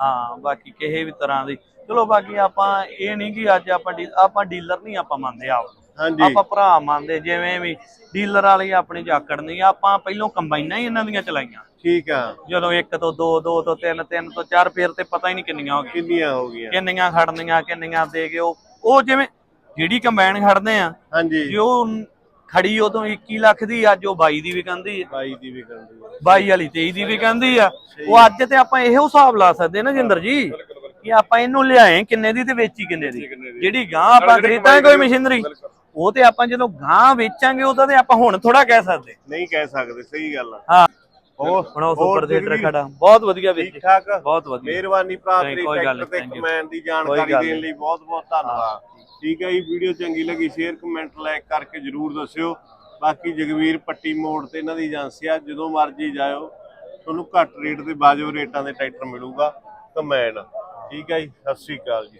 ਹਾਂ ਬਾਕੀ ਕਿਸੇ ਵੀ ਤਰ੍ਹਾਂ ਦੀ। ਚਲੋ ਬਾਕੀ ਆਪਾਂ ਇਹ ਨਹੀਂ ਕਿ ਅੱਜ ਆਪਾਂ ਆਪਾਂ ਡੀਲਰ ਨਹੀਂ ਆਪਾਂ ਮੰਨਦੇ ਆਪ ਆਪਾਂ ਭਰਾ ਮੰਨਦੇ ਜਿਵੇਂ ਵੀ ਡੀਲਰ ਵਾਲੀ ਆਪਣੀ ਜਾਕੜ ਨਹੀਂ ਆਪਾਂ ਪਹਿਲੋਂ ਕੰਬਾਈਨਾਂ ਹੀ ਇਹਨਾਂ ਦੀਆਂ ਚਲਾਈਆਂ। ਠੀਕ ਆ। ਜਦੋਂ ਇੱਕ ਤੋਂ ਦੋ ਦੋ ਤੋਂ ਤਿੰਨ ਤਿੰਨ ਤੋਂ ਚਾਰ ਫੇਰ ਤੇ ਪਤਾ ਹੀ ਨਹੀਂ ਕਿੰਨੀਆਂ ਹੋ ਗਈਆਂ। ਕਿੰਨੀਆਂ ਹੋ ਗਈਆਂ। ਕਿੰਨੀਆਂ ਖੜਨੀਆਂ ਕਿੰਨੀਆਂ ਦੇ ਕੇ ਉਹ ਉਹ ਜਿਵੇਂ ਜਿਹੜੀ ਕੰਬਾਈਨ ਖੜਦੇ ਆ ਹਾਂਜੀ। ਜੋ ਖੜੀ ਉਦੋਂ 21 ਲੱਖ ਦੀ ਅੱਜ ਉਹ 22 ਦੀ ਵੀ ਕਹਿੰਦੀ ਹੈ 22 ਦੀ ਵੀ ਕਰਦੀ 22 ਵਾਲੀ 23 ਦੀ ਵੀ ਕਹਿੰਦੀ ਆ। ਉਹ ਅੱਜ ਤੇ ਆਪਾਂ ਇਹੋ ਹਿਸਾਬ ਲਾ ਸਕਦੇ ਨਾ ਜਿੰਦਰ ਜੀ ਕਿ ਆਪਾਂ ਇਹਨੂੰ ਲਿਆਏ ਕਿੰਨੇ ਦੀ ਤੇ ਵੇਚੀ ਕਿੰਨੇ ਦੀ। ਜਿਹੜੀ ਗਾਂ ਆਪਾਂ ਖਰੀਦਾਂਗੇ ਕੋਈ ਮਸ਼ੀਨਰੀ। ਉਹ ਤੇ ਆਪਾਂ ਜਦੋਂ ਗਾਂ ਵੇਚਾਂਗੇ ਉਹਦਾ ਤੇ ਆਪਾਂ ਹੁਣ ਥੋੜਾ ਕਹਿ ਸਕਦੇ। ਨਹੀਂ ਕਹਿ ਸਕਦੇ ਸਹੀ ਗੱਲ ਆ। ਹਾਂ। ਹੋਰ ਹੁਣ ਉਹ ਸੁਪਰ? ਖੜਾ। ਬਹੁਤ ਵਧੀਆ ਵੀਰ ਠੀਕ ਜੀ। ਠਾਕ ਬਹੁਤ ਵਧੀਆ। ਮਿਹਰਬਾਨੀ ਭਰਾ ਤੇਰੀ ਟਰੈਕਟਰ ਤੇ. ਕਮੈਂਡ ਦੀ ਜਾਣਕਾਰੀ ਦੇਣ। ਲਈ ਬਹੁਤ ਬਹੁਤ ਧੰਨਵਾਦ ਠੀਕ ਹੈ ਜੀ ਵੀਡੀਓ ਚੰਗੀ ਲੱਗੀ ਸ਼ੇਅਰ ਕਮੈਂਟ ਲਾਈਕ ਕਰਕੇ ਜਰੂਰ ਦੱਸਿਓ। ਬਾਕੀ ਜਗਵੀਰ ਪੱਟੀ ਮੋੜ ਤੇ ਇਹਨਾਂ ਦੀ ਏਜੰਸੀ ਆ ਜਦੋਂ ਮਰਜ਼ੀ ਜਾਇਓ। ਤੁਹਾਨੂੰ ਘੱਟ ਰੇਟ ਤੇ ਵਾਜਬ ਰੇਟਾਂ ਦੇ ਟਰੈਕਟਰ ਮਿਲੂਗਾ। ਕਮੈਨ ਠੀਕ ਹੈ ਜੀ ਸਤਿ ਸ੍ਰੀ ਅਕਾਲ ਜੀ।